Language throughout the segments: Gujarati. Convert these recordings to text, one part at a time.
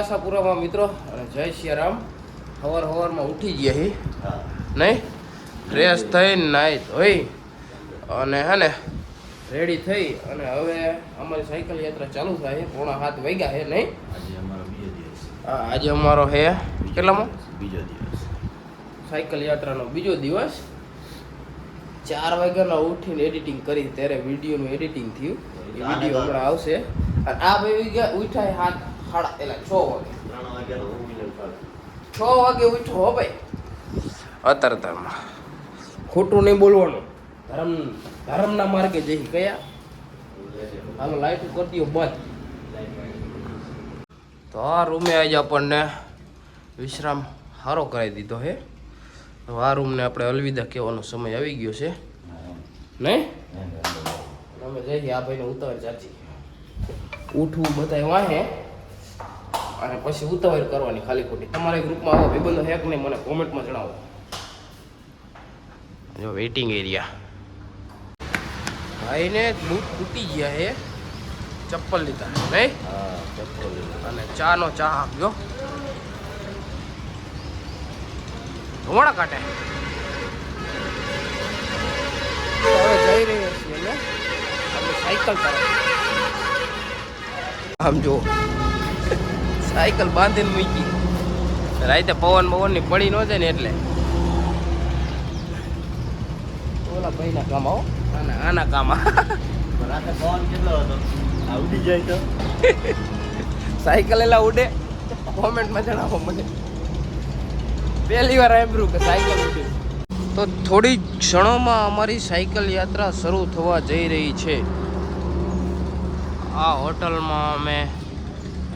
આશાપુરામાં મિત્રો. અને જય સિયારામ. સવાર સવારમાં ઉઠી ગયા હી. નહીં? ફ્રેશ થઈ નાઈ ધોઈ અને હે ને રેડી થઈ. અને હવે અમારી સાયકલ યાત્રા ચાલુ થાય પોણા હાથ વાગ્યા છે નહીં? આજે અમારો બીજો હા, આજે અમારો હે. કેટલામાં? બીજો દિવસ. સાયકલ યાત્રાનો બીજો દિવસ. ચાર વાગ્યાના ઉઠીને એડિટિંગ કરી. ત્યારે વિડીયોનું એડિટિંગ થયું. એ વીડિયો હમણાં આવશે. અને આ ભાઈ ઉઠાય હાથ સાડા એટલે છ વાગે. છ વાગે ઉઠો હો ભાઈ. અતરતામાં ખોટું નહીં બોલવાનું. ધર્મ ધર્મના માર્ગે જઈ કયા હાલો લાઈટ કરી દો બંધ. તો આ રૂમે આજે આપણને વિશ્રામ સારો કરાવી દીધો હે. તો આ રૂમને આપણે અલવિદા કહેવાનો સમય આવી ગયો છે. નહીં? અમે જઈએ આ ભાઈને ઉતાર ચાચી ઉઠવું બધાય વાહે. અને પછી ઉતાવળ કરવાની ખાલી ખોટી. તમારા ગ્રુપમાં આવો ભાઈબંધો હેક નહીં મને કોમેન્ટમાં જણાવો. જો વેઇટિંગ એરિયા ભાઈને બૂટ તૂટી ગયા હે ચપ્પલ લીધા નહીં? હા ચપ્પલ અને ચાનો ચા આપજો ધોવાણા કાઢે હવે જઈ રહ્યા છીએ અમે. સાયકલ તરફ આમ જો સાયકલ બાંધીને મૂકી. રાતે પવન પવનની પડી ન જાય ને એટલે. ઓલા ભાઈના કામ આવો. આના આના કામ રાતે પવન કેટલો હતો? આ ઉડી જાય તો. સાયકલ એલા ઉડે. કોમેન્ટમાં જણાવો મને. પહેલી વાર સાંભળ્યું કે સાયકલ ઉડે તો થોડી ક્ષણોમાં અમારી સાયકલ યાત્રા શરૂ થવા જઈ રહી છે. આ હોટલમાં અમે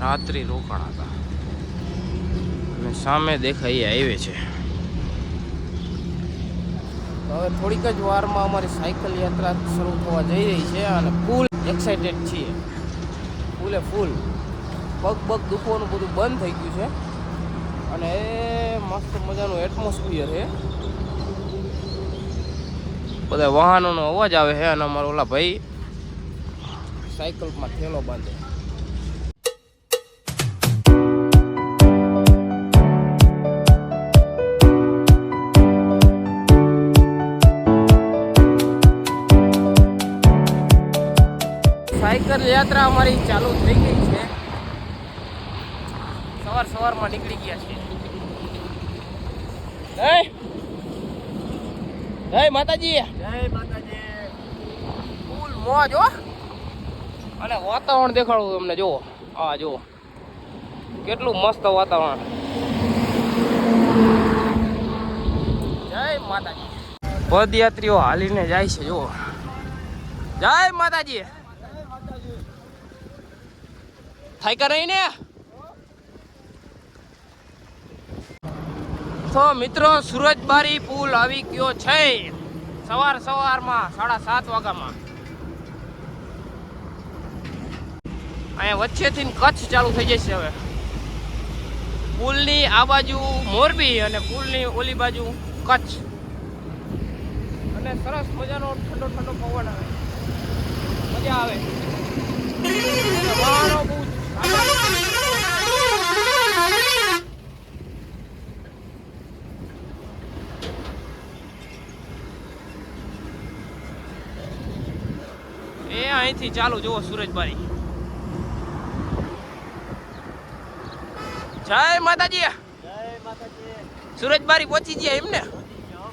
રાત્રિ રોકાણ હતા. અને સામે દેખાઈ હાઈવે છે. હવે થોડીક જ વારમાં અમારી સાયકલ યાત્રા શરૂ થવા જઈ રહી છે અને ફૂલ એક્સાઇટેડ છીએ. ફૂલે ફૂલ. પગ પગ દુખવાનું બધું બંધ થઈ ગયું છે. અને એ મસ્ત મજાનું એટમોસ્ફિયર છે. બધા વાહનોનો અવાજ આવે છે અને અમારો ઓલા ભાઈ સાયકલમાં થેલો બાંધે. સાયકલ યાત્રા અમારી ચાલુ થઈ ગઈ છે. સવાર સવારમાં નીકળી ગયા છીએ. જય! જય માતાજી! જય માતાજી. ફૂલ મોજ હો. અને વાતાવરણ દેખાડું તમને જુઓ. આ જુઓ. કેટલું મસ્ત વાતાવરણ. જય માતાજી. પદયાત્રીઓ હાલીને જાય છે જુઓ. જય માતાજી! થાય કે ને? તો મિત્રો, સુરજબારી પુલ આવી ગયો છે. સવાર સવારમાં સાડા સાત વાગ્યામાં. અહીંયા વચ્ચેથી કચ્છ ચાલુ થઈ જશે હવે. પુલની આ બાજુ મોરબી અને પુલની ઓલી બાજુ કચ્છ. અને સરસ મજાનો ઠંડો ઠંડો પવન આવે. મજા આવે. બહુ એ અહીંથી ચાલુ જુઓ સુરજભાઈ જય માતાજી. જય માતાજી સુરજબારી પહોંચી ગયા એમને?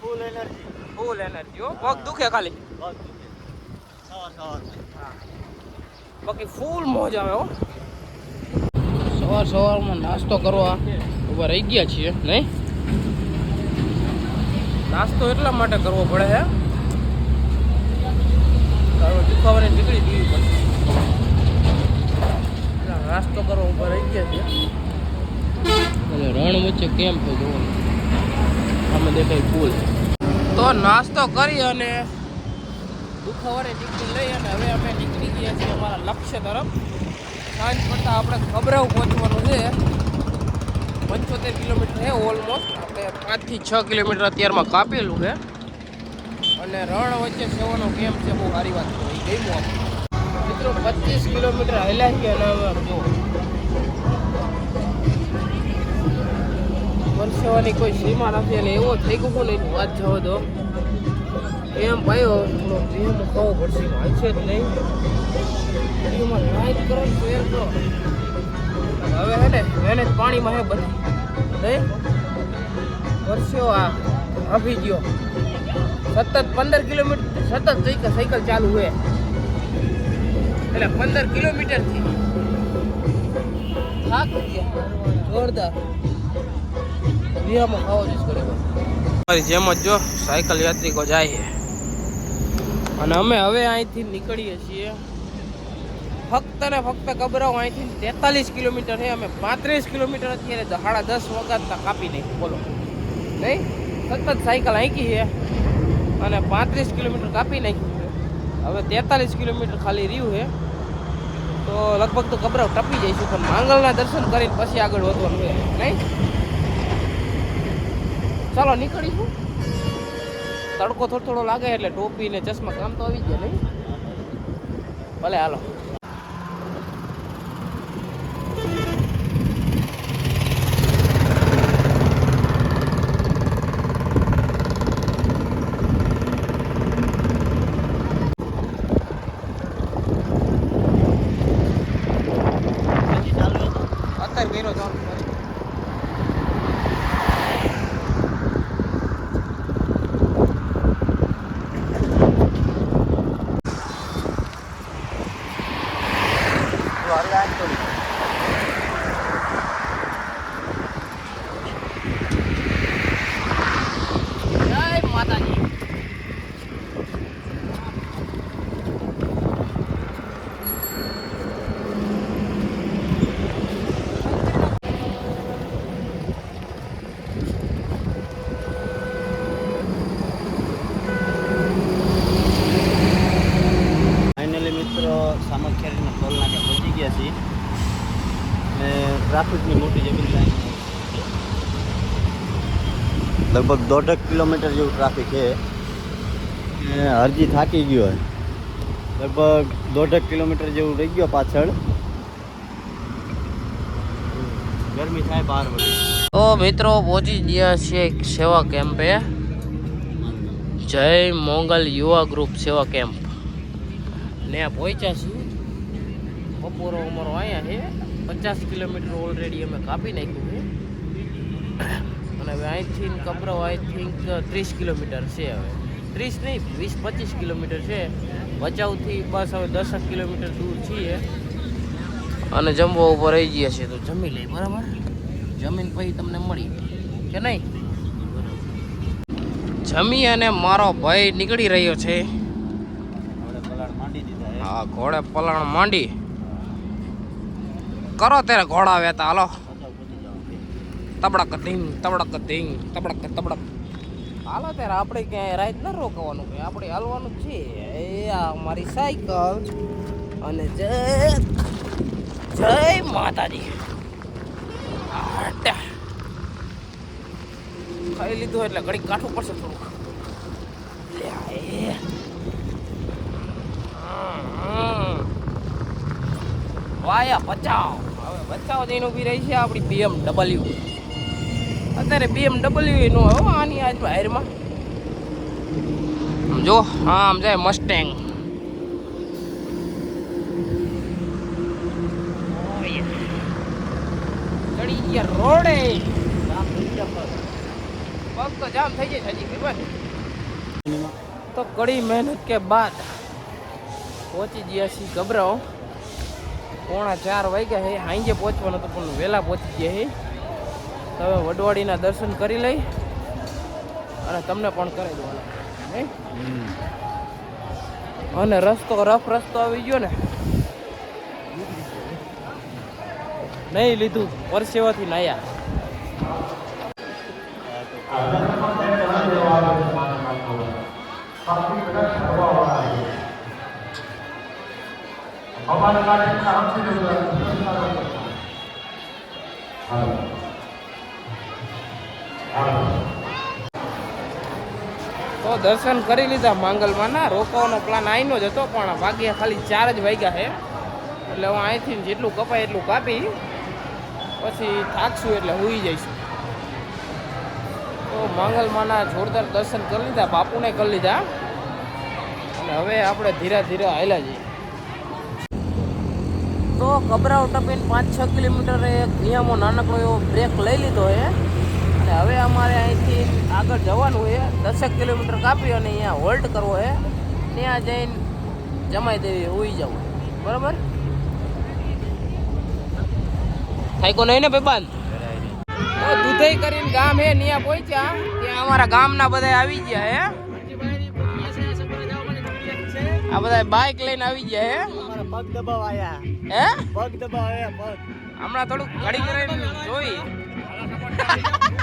ફૂલ એનર્જી ફૂલ એનર્જી હો પગ દુખે ખાલી. બહુ સવાર સવાર બાકી ફૂલ મોજ આવે હો. સવાર સવારમાં નાસ્તો કરવા ઊભા રહી ગયા છીએ, નહીં? નાસ્તો એટલા માટે કરવો પડે હે? કારણ દુખાવાની નીકળી દીવી પડે નાસ્તો કરવા ઊભા રહી ગયા છીએ. એટલે રણ વચ્ચે કેમ તો જોવાનું? અમે દેખાય પુલ તો નાસ્તો કરી અને દુખાવાની નીકળી લઈ અને હવે અમે નીકળી ગયા છીએ અમારા લક્ષ્ય તરફ. સાંજ પડતા આપણે ખબરાવ પહોંચવાનું છે. પંચોતેર કિલોમીટર છે ઓલમોસ્ટ આપણે પાંચથી છ કિલોમીટર અત્યારમાં કાપેલું છે. અને રણ વચ્ચે સેવાનો કેમ્પ છે, બહુ સારી વાત છે. એ ગમ્યું આપણે. મિત્રો, પચીસ કિલોમીટર હાલ્યા છીએ અને હવે જો વનસેવાની કોઈ સીમા નથી અને એવો થઈ ગયો ને વાત જવા દો. એમ ભાઈઓ થોડો પ્રેમ ખાવો પડશે, હાલશે જ નહીં. હવે હે ને મહેનત પાણીમાં પરસ્યો આ આવી ગયો સતત પંદર કિલોમીટર, સતત સાયકલ સાયકલ ચાલુ હોય એટલે પંદર કિલોમીટરથી. થાક ગયા જોરદાર. વિહામાં ખાવો જ કરે મારી જેમ જ જો સાયકલ યાત્રિકો જાય અને અમે હવે અહીંથી નીકળીએ છીએ. ફક્ત ને ફક્ત ગભરાવ અહીંથી તેતાલીસ કિલોમીટર છે, અમે પાંત્રીસ કિલોમીટર અત્યારે સાડા દસ વગાડતા કાપી નાખ્યું, બોલો. નહીં? સતત સાયકલ આંકી છે અને પાંત્રીસ કિલોમીટર કાપી નાખ્યું છે. હવે તેતાલીસ કિલોમીટર ખાલી રહ્યું છે. તો લગભગ તો ગભરાવ ટપી જઈશું પણ માંગલના દર્શન કરીને પછી આગળ વધવાનું છે. નહીં? ચાલો, નીકળીશું. તડકો થોડો થોડો લાગે એટલે ટોપી ને ચશ્મા કામ તો આવી જાય નહીં? ભલે, હાલો હજી ચાલુ હતું અત્યારે કર્યો ચાલુ હારી આજ તો જય માતાજી ફાઇનલી મિત્રો સામખિયારીના ટોલ નાકે પહોંચી ગયા છીએ ને ટ્રાફિકની મોટી જમીન લાઈન લગભગ દોઢેક કિલોમીટર જેવું ટ્રાફિક છે. હરજી થાકી ગયો છે. લગભગ દોઢેક કિલોમીટર જેવું રહી ગયો પાછળ. ગરમી થાય બહાર તો મિત્રો, પહોંચી ગયા એક સેવા કેમ્પે જય મોંગલ યુવા ગ્રુપ સેવા કેમ્પ ને પહોંચ્યા છીએ. બપોરો અમારો અહીંયા છે. પચાસ કિલોમીટર ઓલરેડી અમે કાપી નાખ્યું છે. હવે અહીંથી કપરો આઈ થિંક ત્રીસ કિલોમીટર છે હવે. ત્રીસ નહીં વીસ પચીસ કિલોમીટર છે. ભચાઉથી બસ હવે દસક કિલોમીટર દૂર છીએ. અને જમવા ઉપર રહી ગયા છે તો જમી લઈ બરાબર? જમીન પછી તમને મળી. કે નહીં? જમી અને મારો ભાઈ નીકળી રહ્યો છે. હા ઘોડે પલાણ માંડી. કરો ત્યારે ઘોડા વેતા હાલો. તબડક ધીંગ તબડક ધીંગ તબડક તબડક હાલો ત્યારે આપણે ક્યાંય રાઈત ન રોકવાનું કે આપણે હાલવાનું છે. એ આ મારી સાયકલ. અને જય જય માતાજી. ખાઈ લીધું એટલે ઘડી કાઠું પડશે થોડુંક. વાયા, બચાવ. હવે બચાવ જઈને ઊભી રહી છે આપણી બીએમડબલ્યુ અત્યારે બીએમડબલ્યુ નો હો, આની આજ બહારમાં જો હા આમ જાય મસ્ટેંગ ચડી ગયા રોડે. પગ તો જામ થઈ જાય હજી ભાઈ તો કડી મહેનત કે બાદ પહોંચી ગયા છીએ ગભરાઓ. પોણા ચાર વાગ્યા છે હાંજે પહોંચવાનું હતું પણ વહેલા પહોંચી ગયા છે તો હવે વડવાડીના દર્શન કરી લઈ અને તમને પણ કરી દેવાના. નહીં? અને રસ્તો રફ રસ્તો આવી ગયો ને. નહીં લીધું પરસેવાથી નાયા. તો દર્શન કરી લીધા માંગલમાં. ના, રોકવાનો પ્લાન આઈનો જ હતો, પણ વાગ્યા ખાલી ચાર જ વાગ્યા છે. એટલે હું અહીંથી જેટલું કપાય એટલું કાપી. પછી થાકશું એટલે હુઈ જઈશું. તો મંગલમાના જોરદાર દર્શન કરી લીધા, બાપુને કરી લીધા. અને હવે આપણે ધીરે ધીરે હાલ્યા જઈએ. તો કબરાવ ટપીને પાંચ છ કિલોમીટર એક નિયમો નાનકડો એવો બ્રેક લઈ લીધો છે. અને હવે અમારે અહીંથી આગળ જવાનું છે. દસેક કિલોમીટર કાપી અને અહીંયા હોલ્ટ કરવો છે. ત્યાં જઈને જમાઈ દેવી ઉઈ જવું. બરાબર? થાય કો નહીં ને ભાઈ દુધઈ દૂધઈ કરીને ગામ હે ત્યાં પહોંચ્યા. ત્યાં અમારા ગામના બધા આવી ગયા હે. આ બધા બાઇક લઈને આવી ગયા હે. અમારા પગ દબાવ આયા હે? પગ દબાવાયા પગ. હમણાં થોડુંક ઘડી કરીને જોઈ.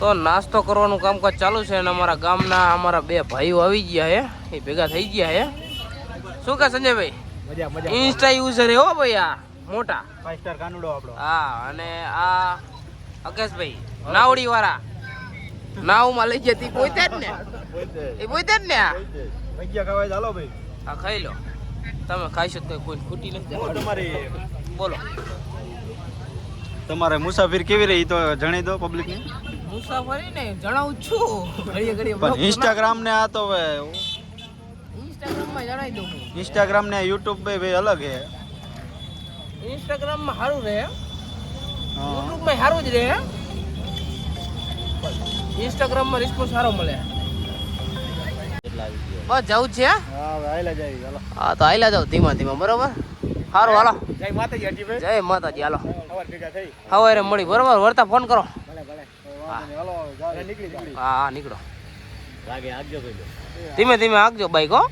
તો નાસ્તો કરવાનું કામકાજ ચાલુ છે અને અમારા ગામના અમારા બે ભાઈઓ આવી ગયા હે. એ ભેગા થઈ ગયા હે. શું કે સંજયભાઈ? ઇન્સ્ટા યુઝર હો ભાઈ આ મોટા. સ્ટાર કાનુડો આપણો. હા અને આ અકેશભાઈ નાવડી વાળા નાવમાં લઈ જતી પોતે જ ને. એ પોતે જ ને આ? ખાઈ લો. તમે ખાઈશો તો કોઈ ખૂટી નથી. તમારી બોલો. તમારે મુસાફરી કેવી રહી તો જણાવી દો પબ્લિક ને. મુસાફરી ને જણાવું છું. પણ ઇન્સ્ટાગ્રામ ને આ તો હવે ઇન્સ્ટાગ્રામમાં જણાવી દઉં ઇન્સ્ટાગ્રામ ને યુટ્યુબ ભાઈ અલગ હે. ઇન્સ્ટાગ્રામમાં સારું રહે. યુટ્યુબમાં સારું જ રહે. ઇન્સ્ટાગ્રામમાં રિસ્પોન્સ સારો મળે. બસ જવું જ છે હા? આયલા જાય ચાલો હા તો આયલા જાવ ધીમા ધીમા બરોબર? સારું હાલો. જય માતાજી હરજીભાઈ જય માતાજી હાલો. સવાર ભેગા થઈ. હવે મળી બરોબર? વળતા ફોન કરો. ભલે ભલે. હાલો નીકળી નીકળી હા હા નીકળો. લાગે આગજો ભાઈ. ધીમે ધીમે આગજો બાઈક હો.